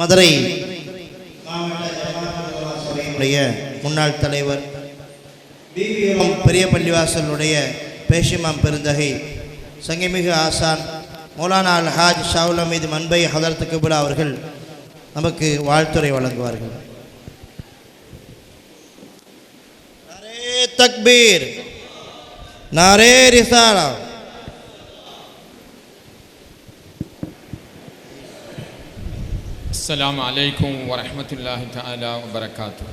மதுரை மாவட்ட முன்னாள் தலைவர் பெரிய பள்ளிவாசலுடைய பேஷிமாம் பெருந்தகை சங்கமிகு ஆசான் மௌலானா அல்ஹாஜ் ஷாவுல் அமீது மன்பை ஹதரத் கபுலா அவர்கள் நமக்கு வாழ்த்துரை வழங்குவார்கள். நாரே தக்பீர் நாரே ரிசாலா. السلام عليكم ورحمة الله تعالى وبركاته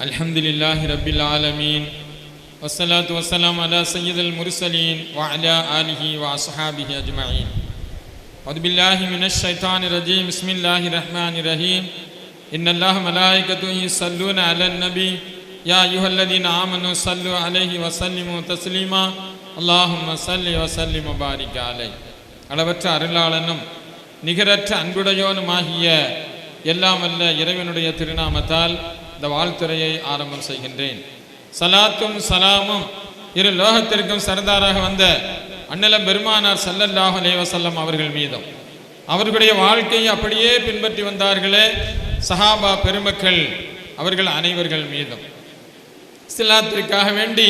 الحمد لله رب العالمين والصلاة والسلام على سيد المرسلين وعلى آله وأصحابه أجمعين أعوذ بالله من الشيطان الرجيم بسم الله الرحمن الرحيم إن الله ملائكته يصلون على النبي يا أيها الذين آمنوا صلوا عليه وسلموا تسليما اللهم صل وسلم وبارك عليه அளவற்ற அருளாளனும் நிகரற்ற அன்புடையோனுமாகிய எல்லாம் இறைவனுடைய திருநாமத்தால் இந்த வாழ்த்துறையை ஆரம்பம் செய்கின்றேன். சலாத்தும் சலாமும் இரு லோகத்திற்கும் சரதாராக வந்த அண்ணலம் பெருமானார் சல்லல்லாஹ் அலைஹி அவர்கள் மீதும். அவர்களுடைய வாழ்க்கையை அப்படியே பின்பற்றி வந்தார்களே சஹாபா பெருமக்கள் அவர்கள் அனைவர்கள் மீதும். இஸ்லாத்திற்காக வேண்டி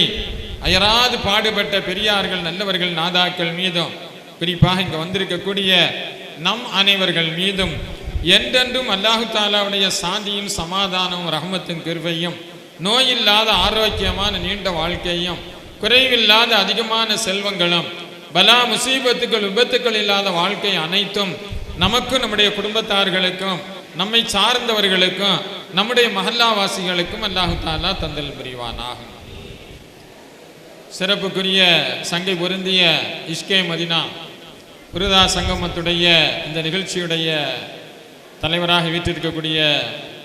அயராது பாடுபட்ட பெரியார்கள் நல்லவர்கள் நாதாக்கள் மீதும் குறிப்பாக இங்கே வந்திருக்கக்கூடிய நம் அனைவர்கள் மீதும் என்றென்றும் அல்லாஹு தாலாவுடைய சாந்தியும் சமாதானமும் ரஹமத்தின் கிருவையும் நோயில்லாத ஆரோக்கியமான நீண்ட வாழ்க்கையும் குறைவில்லாத அதிகமான செல்வங்களும் பலா முசீபத்துக்கள் விபத்துக்கள் இல்லாத வாழ்க்கை அனைத்தும் நமக்கும் நம்முடைய குடும்பத்தார்களுக்கும் நம்மை சார்ந்தவர்களுக்கும் நம்முடைய மஹல்லாவாசிகளுக்கும் அல்லாஹு தாலா தந்தல் புரிவானாகும் சிறப்புக்குரிய சங்கை பொருந்திய இஷ்கே மதினா புரிதா சங்கமத்துடைய இந்த நிகழ்ச்சியுடைய தலைவராக வீற்றிருக்கக்கூடிய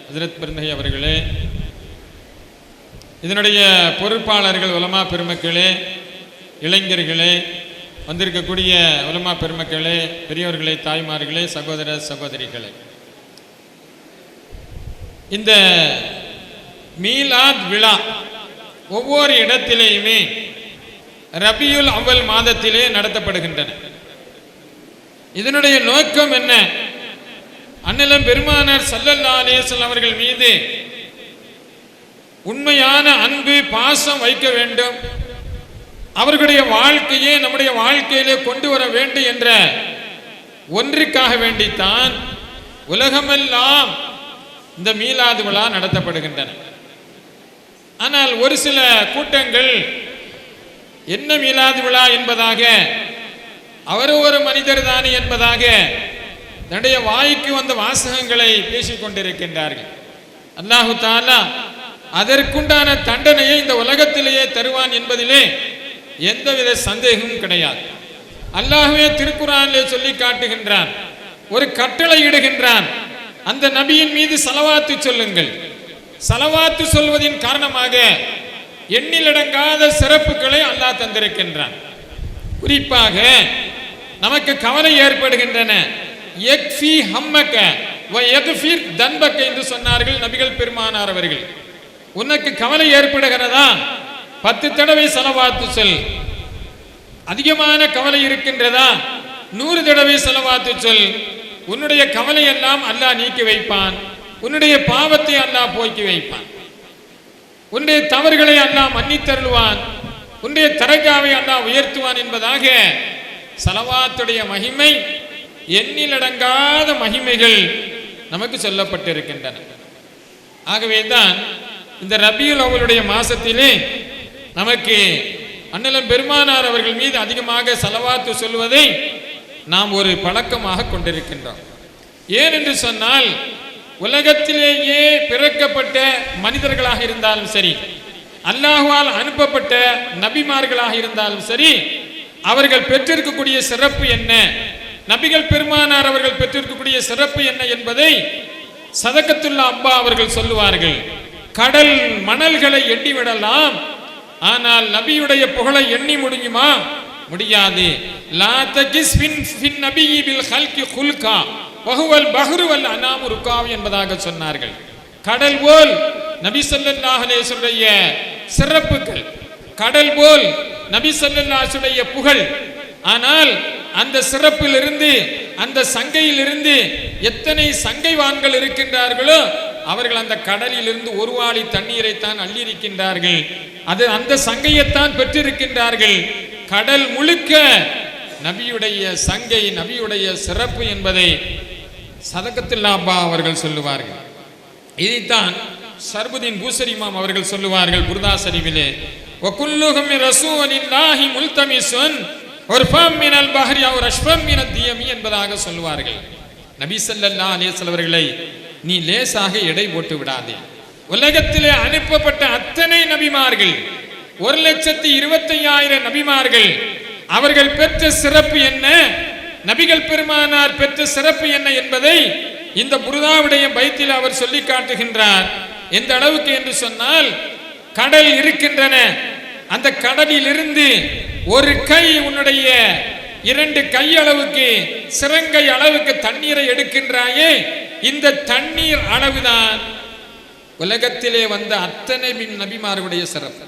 ஹஜரத் பெருந்தகை அவர்களே இதனுடைய பொறுப்பாளர்கள் உலமா பெருமக்களே இளைஞர்களே வந்திருக்கக்கூடிய உலமா பெருமக்களே பெரியவர்களே தாய்மார்களே சகோதர சகோதரிகளே. இந்த மீலாத் விழா ஒவ்வொரு இடத்திலேயுமே ரபியுல் அவ்வல் மாதத்திலே நடத்தப்படுகின்றன. இதனுடைய நோக்கம் என்ன? அண்ணலம் பெருமானார் சல்லல்லா அலேசல் அவர்கள் மீது உண்மையான அன்பு பாசம் வைக்க வேண்டும். அவர்களுடைய வாழ்க்கையை நம்முடைய வாழ்க்கையிலே கொண்டு வர வேண்டும் என்ற ஒன்றுக்காக வேண்டித்தான் உலகமெல்லாம் இந்த மீலாது விழா நடத்தப்படுகின்றன. ஆனால் ஒரு சில கூட்டங்கள் என்ன மீலாது விழா என்பதாக அவர் ஒரு மனிதர் தானே என்பதாக தன்னுடைய வாய்க்கு வந்த வாசகங்களை பேசிக் கொண்டிருக்கின்றார்கள் அல்லாஹு தாலா அதற்குண்டான தண்டனையை இந்த உலகத்திலேயே தருவான் என்பதிலே எந்தவித சந்தேகமும் கிடையாது. அல்லாஹுவே திருக்குறானிலே சொல்லி காட்டுகின்றான் ஒரு கட்டளை இடுகின்றான் அந்த நபியின் மீது செலவாத்து சொல்லுங்கள். சலவாத்து சொல்வதின் காரணமாக எண்ணிலடங்காத சிறப்புகளை அல்லாஹ் தந்திருக்கின்றான். குறிப்பாக நமக்கு கவலை ஏற்படுகின்றன. எக்ஃபி ஹம்மக்க வ தன்பக்க என்று சொன்னார்கள் நபிகள் பெருமானார் அவர்கள். உனக்கு கவலை ஏற்படுகிறதா? பத்து தடவை செலவாத்து சொல். அதிகமான கவலை இருக்கின்றதா? நூறு தடவை செலவாத்து சொல். உன்னுடைய கவலை எல்லாம் அல்லாஹ் நீக்கி வைப்பான். உன்னுடைய பாவத்தை அல்லாஹ் போக்கி வைப்பான். உன்னுடைய தவறுகளை அல்லாஹ் மன்னித்தருள்வான். உன்னுடைய தரஜாவை அல்லாஹ் உயர்த்துவான் என்பதாக சலவாத்துடைய மகிமை எண்ணிலடங்காத மகிமைகள் நமக்கு சொல்லப்பட்டிருக்கின்றன. ஆகவே தான் இந்த ரபியுல் அவளுடைய மாசத்திலே நமக்கு அண்ணலம் பெருமானார் அவர்கள் மீது அதிகமாக செலவாத்து சொல்வதை நாம் ஒரு பழக்கமாக கொண்டிருக்கின்றோம். ஏன் என்று சொன்னால் உலகத்திலேயே பிறக்கப்பட்ட மனிதர்களாக இருந்தாலும் சரி அல்லாஹுவால் அனுப்பப்பட்ட நபிமார்களாக இருந்தாலும் சரி அவர்கள் பெற்றிருக்கக்கூடிய சிறப்பு என்ன? நபிகள் பெருமானார் அவர்கள் பெற்றிருக்கக்கூடிய சிறப்பு என்ன என்பதை சதக்கத்துள்ள அப்பா அவர்கள் சொல்லுவார்கள். கடல் மணல்களை எண்ணி விடலாம் ஆனால் நபியுடைய புகழை எண்ணி முடியுமா? முடியாது. லா தகிஸ் ஃபின் ஃபின் நபியி பில் ஹல்கி குல்கா பகுவல் பஹ்ருவல் அனாமு என்பதாக சொன்னார்கள். கடல் போல் நபி ஸல்லல்லாஹு சிறப்புகள். கடல் போல் நபி ஸல்லல்லாஹு புகழ். ஆனால் அந்த சிறப்பிலிருந்து அந்த சங்கையிலிருந்து எத்தனை சங்கைவான்கள் இருக்கின்றார்களோ அவர்கள் அந்த கடலிலிருந்து ஒரு வாளி தண்ணீரைத்தான் அள்ளியிருக்கின்றார்கள். அது அந்த சங்கையைத்தான் பெற்றிருக்கின்றார்கள். கடல் முழுக்க நபியுடைய சங்கை நபியுடைய சிறப்பு என்பதை சதகத்துல்லாபா அவர்கள் சொல்லுவார்கள். இதைத்தான் சர்புதீன் பூசரிமாம் அவர்கள் சொல்லுவார்கள் புர்தா وكلهم رسول الله முல்தமிசுன் ஒருஃபம் மினல் பஹரி ஒரு அஷ்பம் மின தியமி என்பதாக சொல்லுவார்கள். நபி ஸல்லல்லாஹு அலைஹி அவர்களை நீ லேசாக எடை போட்டு விடாதே. உலகத்திலே அனுப்பப்பட்ட அத்தனை நபிமார்கள் ஒரு லட்சத்தி இருபத்தையாயிரம் நபிமார்கள் அவர்கள் பெற்ற சிறப்பு என்ன? நபிகள் பெருமானார் பெற்ற சிறப்பு என்ன என்பதை இந்த புருதாவுடைய பைத்தில் அவர் சொல்லி காட்டுகின்றார். எந்த அளவுக்கு என்று சொன்னால் கடல் இருக்கின்றன. அந்த கடலில் இருந்து ஒரு கை உன்னுடைய இரண்டு கை அளவுக்கு சிறங்கை அளவுக்கு தண்ணீரை எடுக்கின்றாயே. இந்த தண்ணீர் அளவுதான் உலகத்திலே வந்த அத்தனை மின் நபிமார்களுடைய சிறப்பு.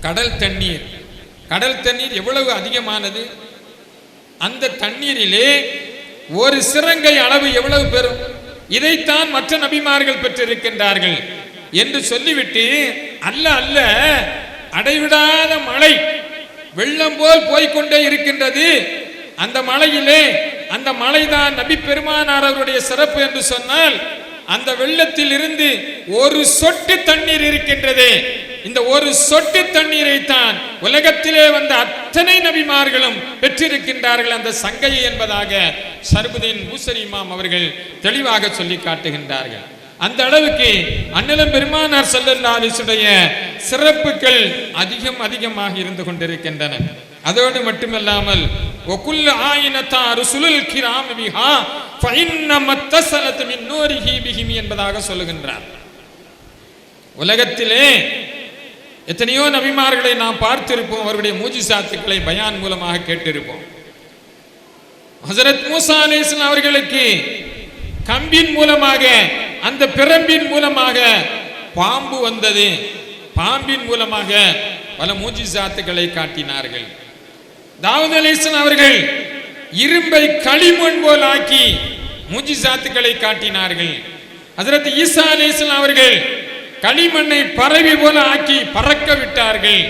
கடல் தண்ணீர். கடல் தண்ணீர் எவ்வளவு அதிகமானது? அந்த தண்ணீரிலே ஒரு சிறங்கை அளவு எவ்வளவு பெறும்? இதைத்தான் மற்ற நபிமார்கள் பெற்றிருக்கின்றார்கள். என்று சொல்லிவிட்டு அல்ல அல்ல அடைவிடாத மழை வெள்ளம் போல் போய்க்கொண்டே இருக்கின்றது. அந்த மலையிலே அந்த மலைதான் நபி பெருமானார் அவருடைய சிறப்பு என்று சொன்னால் அந்த வெள்ளத்தில் இருந்து ஒரு சொட்டு தண்ணீர் இருக்கின்றது. இந்த ஒரு சொட்டு தண்ணீரை தான் உலகத்திலே வந்த அத்தனை நபிமார்களும் பெற்றிருக்கின்றார்கள் அந்த சங்கையை என்பதாக சர்புதீன் பூசரி இமாம் அவர்கள் தெளிவாக சொல்லி காட்டுகின்றார்கள். அந்த அளவுக்கு அண்ணலம் பெருமானார் சல்லல்லா சிறப்புகள் அதிகம் அதிகமாக இருந்து கொண்டிருக்கின்றன. அதோடு மட்டுமல்லாமல் ஒகுல் ஆயினத்தா ருசுலுல் கிராம் பிஹா ஃபஇன்ன மத்தஸலத் மின் நூரிஹி பிஹிம் என்பதாக சொல்லுகின்றார். உலகத்திலே எத்தனையோ நபிமார்களை நாம் பார்த்திருப்போம் அவருடைய மூஜிசாத்துக்களை பயான் மூலமாக கேட்டிருப்போம். ஹசரத் மூசா அலிஸ்லாம் அவர்களுக்கு கம்பின் மூலமாக அந்த பிரம்பின் மூலமாக பாம்பு வந்தது. பாம்பின் மூலமாக பல மூஜிசாத்துக்களை காட்டினார்கள். தாவூத் அவர்கள் இரும்பை களிமண் போல் ஆக்கி மூஜிசாத்துக்களை காட்டினார்கள். அதற்கு ஈசா அலிஸ்லாம் அவர்கள் களிமண்ணை பறவை போல ஆக்கி பறக்க விட்டார்கள்.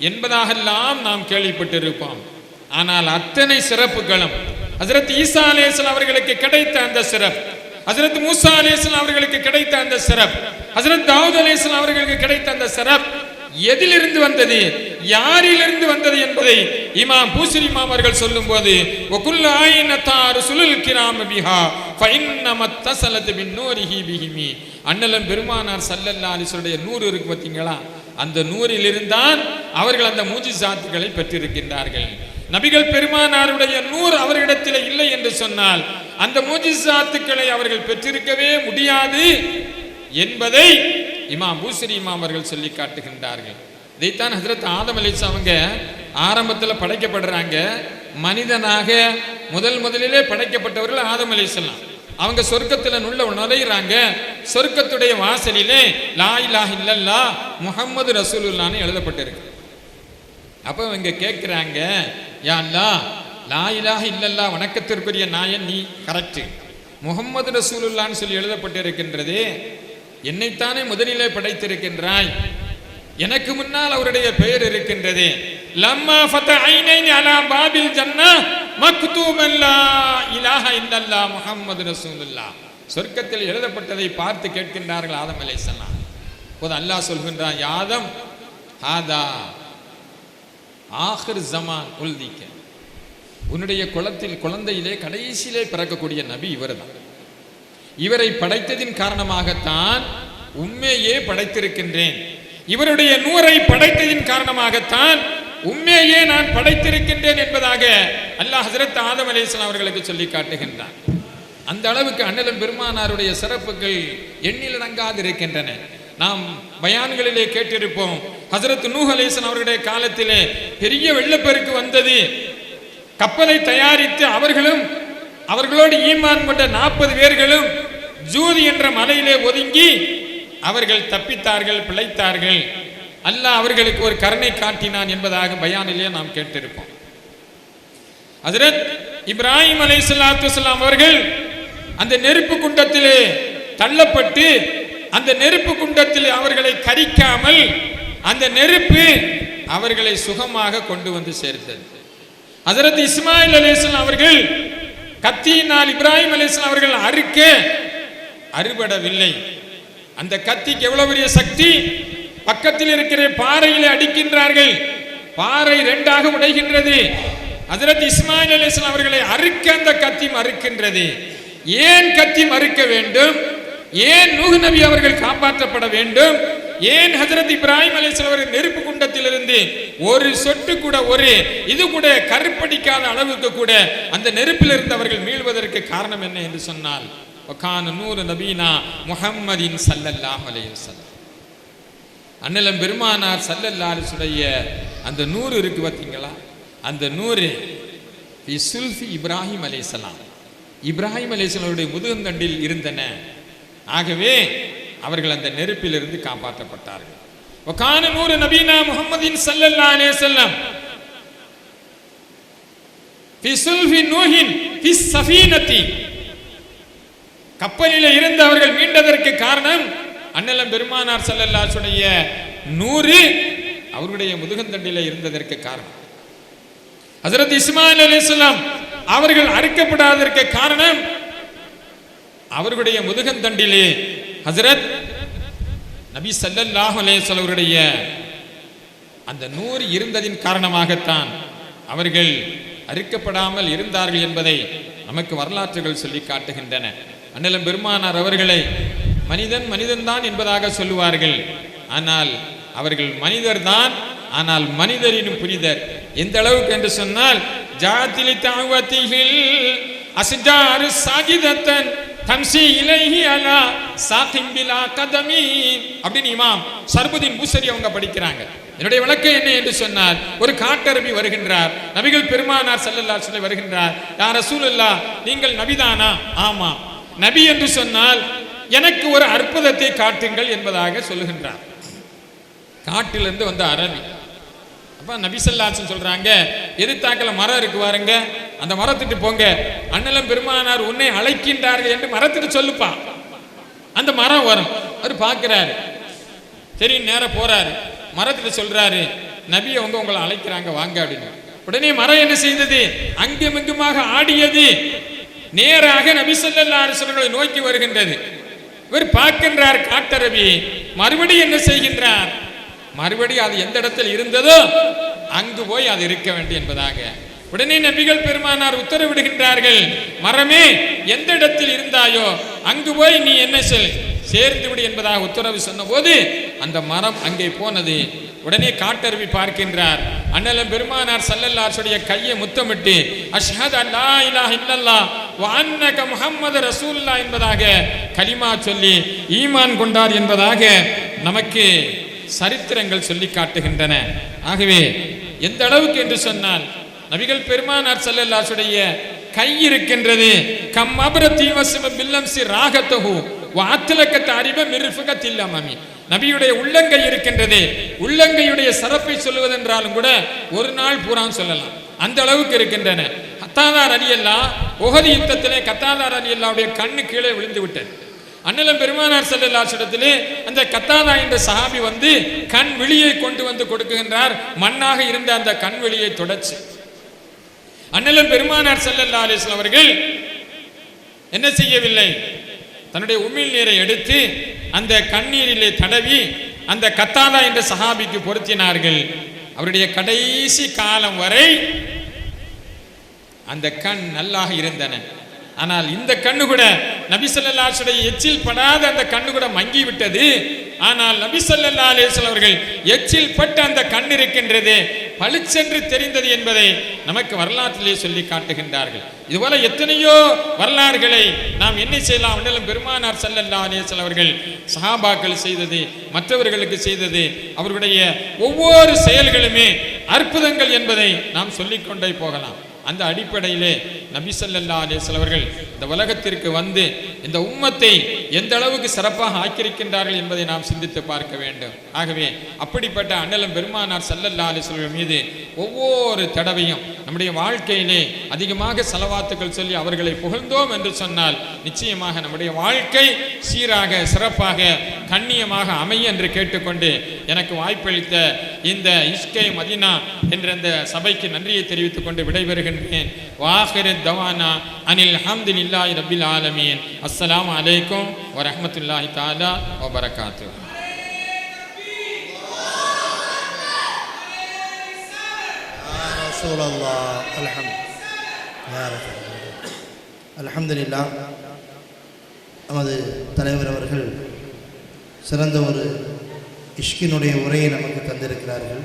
என்பதாகெல்லாம் நாம் கேள்விப்பட்டிருப்போம். ஆனால் அத்தனை சிறப்புகளும் ஹசரத் ஈசா அலேஸ்லாம் அவர்களுக்கு கிடைத்த அந்த சிறப்பு. ஹசரத் மூசா அலேஸ்லாம் அவர்களுக்கு கிடைத்த அந்த சிறப்பு. ஹசரத் தாவூத் அலேஸ்லாம் அவர்களுக்கு கிடைத்த அந்த சிறப்பு எதிலிருந்து வந்தது? யாரிலிருந்து வந்தது என்பதை இமாம் பூசரி மாமர்கள் சொல்லும் சொல்லும்போது ஒகுல்ல ஆயினத்தாறு சுழல் கிராம பிஹா ஃபைன்ன மத்தஸலத் பின் நூரிஹி பிஹிமி. அண்ணலன் பெருமானார் சல்லல்லா அலிசருடைய நூறு இருக்கு பார்த்தீங்களா? அந்த நூறில் இருந்தான் அவர்கள் அந்த மூஜி சாத்துக்களை பெற்றிருக்கின்றார்கள். நபிகள் பெருமானாருடைய நூறு அவர்களிடத்தில் இல்லை என்று சொன்னால் அந்த மூஜிசாத்துக்களை அவர்கள் பெற்றிருக்கவே முடியாது என்பதை இமாம் பூசரி இமாம் அவர்கள் சொல்லி காட்டுகின்றார்கள். இதைத்தான் ஹசரத் ஆதம் அலிஸ் அவங்க ஆரம்பத்தில் படைக்கப்படுறாங்க. மனிதனாக முதல் முதலிலே படைக்கப்பட்டவர்கள் ஆதம் அலிசல்லாம் அவங்க சொர்க்கத்தில் நுள்ள நுழையிறாங்க. சொர்க்கத்துடைய வாசலிலே லா இலாஹ இல்லல்லா முஹம்மது ரசூலுல்லான்னு எழுதப்பட்டிருக்கு. அப்போ இவங்க கேட்குறாங்க யா அல்லா இல்லல்லா வணக்கத்திற்குரிய நாயன் நீ. கரெக்டு முகம்மது ரசூலுல்லான்னு சொல்லி எழுதப்பட்டிருக்கின்றது. என்னைத்தானே முதலிலே படைத்திருக்கின்றாய். எனக்கு முன்னால் அவருடைய பெயர் இருக்கின்றது. லம்மா ஃபத ஐனைன் அலா பாபில் ஜன்னா மக்தூபல்லா இலாஹ இல்லல்லா முஹம்மது ரசூலுல்லா. சொர்க்கத்தில் எழுதப்பட்டதை பார்த்து கேட்கின்றார்கள் ஆதம் அலைஹிஸ்ஸலாம் போது அல்லாஹ் சொல்கின்றான் யாதம் ஹாதா ஆஹர் ஜமான் உல்திக்க உன்னுடைய குளத்தில் குழந்தையிலே கடைசியிலே பிறக்கக்கூடிய நபி இவர்தான். இவரை படைத்ததின் காரணமாகத்தான் உண்மையே படைத்திருக்கின்றேன். இவருடைய நூரை படைத்ததின் காரணமாகத்தான் உண்மையே நான் படைத்திருக்கின்றேன் என்பதாக அல்லாஹ் ஹசரத் ஆதம் அலேசன் அவர்களுக்கு சொல்லி காட்டுகின்றான். அந்த அளவுக்கு அண்ணலும் பெருமானாருடைய சிறப்புகள் எண்ணிலடங்காது இருக்கின்றன நாம் பயான்களிலே கேட்டிருப்போம். ஹசரத் நூஹ் அலிஸ்லாம் அவருடைய காலத்திலே பெரிய வெள்ளப்பெருக்கு வந்தது. கப்பலை தயாரித்து அவர்களும் அவர்களோடு ஈமான் கொண்ட நாற்பது பேர்களும் ஜூதி என்ற மலையிலே ஒதுங்கி அவர்கள் தப்பித்தார்கள் பிழைத்தார்கள். அல்லாஹ் அவர்களுக்கு ஒரு கருணை காட்டினான் என்பதாக பயானிலே நாம் கேட்டிருப்போம். ஹசரத் இப்ராஹிம் அலை வஸலாம் அவர்கள் அந்த நெருப்பு குண்டத்திலே தள்ளப்பட்டு அந்த நெருப்பு குண்டத்தில் அவர்களை கரிக்காமல் அந்த நெருப்பு அவர்களை சுகமாக கொண்டு வந்து சேர்த்தது. ஹஜரத் இஸ்மாயில் அலிஸ்லாம் அவர்கள் கத்தியினால் இப்ராஹிம் அலிஸ்லாம் அவர்கள் அறுக்க அறுபடவில்லை. அந்த கத்திக்கு எவ்வளவு பெரிய சக்தி? பக்கத்தில் இருக்கிற பாறையிலே அடிக்கின்றார்கள். பாறை ரெண்டாக உடைகின்றது. ஹஜரத் இஸ்மாயில் அலிஸ்லாம் அவர்களை அறுக்க அந்த கத்தி மறுக்கின்றது. ஏன் கத்தி மறுக்க வேண்டும்? ஏன் நூஹ் நபி அவர்கள் காப்பாற்றப்பட வேண்டும்? ஏன் ஹஜரத் இப்ராஹிம் அலைஹிஸ்ஸலாம் அவர்கள் நெருப்பு குண்டத்திலிருந்து ஒரு சொட்டு கூட ஒரு இது கூட கருப்படிக்காத அளவுக்கு கூட அந்த நெருப்பில் இருந்து அவர்கள் மீள்வதற்கு காரணம் என்ன என்று சொன்னால் ஒகான நூறு நபீனா முஹம்மதின் சல்லல்லாஹ் அலையுசல்லம் வஸல்லம். அண்ணலம் பெருமானார் சல்லல்லாஹுடைய அந்த நூறு இருக்கு பார்த்தீங்களா? அந்த நூறு சுல்ஃபி இப்ராஹிம் அலைஹிஸ்ஸலாம் இப்ராஹிம் அலைஹிஸ்ஸலாமுடைய முதுகந்தண்டில் இருந்தன. ஆகவே அவர்கள் அந்த நெருப்பிலிருந்து காப்பாற்றப்பட்டார்கள். ஒகான நூறு நபீனா முகமதின் சல்லல்லாஹு அலே செல்லம் கப்பலில் இருந்து அவர்கள் மீண்டதற்கு காரணம் அண்ணலம் பெருமானார் செல்லல்லாசுடைய நூறு அவருடைய முதுகந்தண்டில இருந்ததற்கு காரணம். ஹசரத் இஸ்மாயில் அலிஸ்லாம் அவர்கள் அறுக்கப்படாததற்கு காரணம் அவர்களுடைய முதுகந்தண்டிலே ஹசரத் நபி ஸல்லல்லாஹு அலைஹி அவருடைய அந்த நூறு இருந்ததின் காரணமாகத்தான் அவர்கள் அறுக்கப்படாமல் இருந்தார்கள் என்பதை நமக்கு வரலாற்றுகள் சொல்லி காட்டுகின்றன. அண்ணலம் பெருமானார் அவர்களை மனிதன் மனிதன்தான் என்பதாக சொல்லுவார்கள். ஆனால் அவர்கள் மனிதர்தான் ஆனால் மனிதரினும் புனிதர் எந்த அளவுக்கு என்று சொன்னால் ஜாத்திலி தாவத்தில் அசிஜாறு சாகிதத்தன் தம்சி இலைஹி அலா சாகிம் பிலா கதமி. அப்படின்னு இமாம் சர்புதீன் பூசரி அவங்க படிக்கிறாங்க. என்னுடைய விளக்கம் என்ன என்று சொன்னார் ஒரு காட்டரபி வருகின்றார். நபிகள் பெருமானார் செல்லல்லா சொல்லி வருகின்றார். யார் ரசூலுல்லா நீங்கள் நபிதானா? ஆமா. நபி என்று சொன்னால் எனக்கு ஒரு அற்புதத்தை காட்டுங்கள் என்பதாக சொல்லுகின்றார். காட்டிலிருந்து வந்த அரபி அப்ப நபிசல்லாசன் சொல்றாங்க எதிர்த்தாக்கல மரம் இருக்கு பாருங்க. அந்த மரத்துட்டு போங்க. அண்ணலம் பெருமானார் உன்னை அழைக்கின்றார்கள் என்று மரத்துட்டு சொல்லுப்பா. அந்த மரம் வரும். அவர் பார்க்கிறாரு. சரி நேரம் போறாரு. மரத்துட்டு சொல்றாரு நபி அவங்க உங்களை அழைக்கிறாங்க வாங்க அப்படின்னு. உடனே மரம் என்ன செய்தது? அங்கும் இங்குமாக ஆடியது. நேராக நபி ஸல்லல்லாஹு நோக்கி வருகின்றது. இவர் பார்க்கின்றார் காட்டரவி மறுபடியும் என்ன செய்கின்றார்? மறுபடியும் அது எந்த இடத்தில் இருந்ததோ அங்கு போய் அது இருக்க வேண்டும் என்பதாக. உடனே நபிகள் பெருமானார் உத்தரவிடுகின்றார்கள் மரமே எந்த இடத்தில் இருந்தாயோ அங்கு போய் நீ என்ன செல் சேர்ந்து விடு என்பதாக உத்தரவு சொன்னபோது அந்த மரம் அங்கே போனது. உடனே காட்டருவி பார்க்கின்றார். அண்ணலம் பெருமானார் சல்லல்லாசுடைய கையை முத்தமிட்டு அஷ்ஹத் அல்லா இலா இல்லல்லா வான்னக முகம்மது ரசூல்லா என்பதாக கலிமா சொல்லி ஈமான் கொண்டார் என்பதாக நமக்கு சரித்திரங்கள் சொல்லி காட்டுகின்றன. ஆகவே எந்த அளவுக்கு என்று சொன்னால் நபிகள் பெருமானார் செல்லல்லாசுடைய கை இருக்கின்றது. கம் அபர தீவசம பில்லம் சி ராகத்தகு வாத்திலக்கத்த அறிவ மிருஃபகத்தில் அமமி நபியுடைய உள்ளங்கை இருக்கின்றது. உள்ளங்கையுடைய சிறப்பை சொல்லுவதென்றாலும் கூட ஒரு நாள் பூரான் சொல்லலாம். அந்த அளவுக்கு இருக்கின்றன. கத்தாதார் அலி உகதி யுத்தத்திலே கத்தாதார் அலி அல்லாவுடைய கண்ணு கீழே விழுந்து விட்டது. அண்ணலம் பெருமானார் செல்லல்லாசிடத்திலே அந்த கத்தாதா என்ற சஹாபி வந்து கண் விழியை கொண்டு வந்து கொடுக்குகின்றார். மண்ணாக இருந்த அந்த கண் வெளியை தொடச்சு. அண்ணலும் பெருமானார் செல்லல்லா அலிஸ்லாம் அவர்கள் என்ன செய்யவில்லை? தன்னுடைய உமிழ் நீரை எடுத்து அந்த கண்ணீரிலே தடவி அந்த கத்தாதா என்ற சஹாபிக்கு பொருத்தினார்கள். அவருடைய கடைசி காலம் வரை அந்த கண் நல்லாக இருந்தன. ஆனால் இந்த கண்ணு கூட நபிசல்லாசுடைய எச்சில் படாத அந்த கண்ணு கூட மங்கி விட்டது ஆனால் நபிசல்லா அலேசல் அவர்கள் எச்சில் பட்ட அந்த கண் இருக்கின்றது. பளிச்சென்று தெரிந்தது என்பதை நமக்கு வரலாற்றிலே சொல்லி காட்டுகின்றார்கள். இதுபோல எத்தனையோ வரலாறுகளை நாம் என்ன செய்யலாம் என்றாலும் பெருமானார் சல்லல்லா அலேசல் அவர்கள் சஹாபாக்கள் செய்தது மற்றவர்களுக்கு செய்தது அவர்களுடைய ஒவ்வொரு செயல்களுமே அற்புதங்கள் என்பதை நாம் சொல்லிக்கொண்டே போகலாம். அந்த அடிப்படையிலே நபி சல்லல்லா அலேசல் அவர்கள் இந்த உலகத்திற்கு வந்து இந்த உம்மத்தை எந்த அளவுக்கு சிறப்பாக ஆக்கியிருக்கின்றார்கள் என்பதை நாம் சிந்தித்து பார்க்க வேண்டும். ஆகவே அப்படிப்பட்ட அண்ணலம் பெருமானார் சல்லல்லா அலிஸ்வர்கள் மீது ஒவ்வொரு தடவையும் நம்முடைய வாழ்க்கையிலே அதிகமாக செலவாத்துக்கள் சொல்லி அவர்களை புகழ்ந்தோம் என்று சொன்னால் நிச்சயமாக நம்முடைய வாழ்க்கை சீராக சிறப்பாக கண்ணியமாக அமைய என்று கேட்டுக்கொண்டு எனக்கு வாய்ப்பளித்த இந்த இஸ்கே மதினா என்ற இந்த சபைக்கு நன்றியை தெரிவித்துக் கொண்டு விடைபெறுகின்றேன். வாஹிரு தவானா அனில் அஹமதுல்லாஹி ரபில் ஆலமீன். അസ്സലാം വലൈക്കും വരഹമത്തല്ലാഹി താല വബർക്കാത്തു அலமதுல்லா நமது தலைவர் அவர்கள் சிறந்த ஒரு இஷ்கினுடைய உரையை நமக்கு தந்திருக்கிறார்கள்.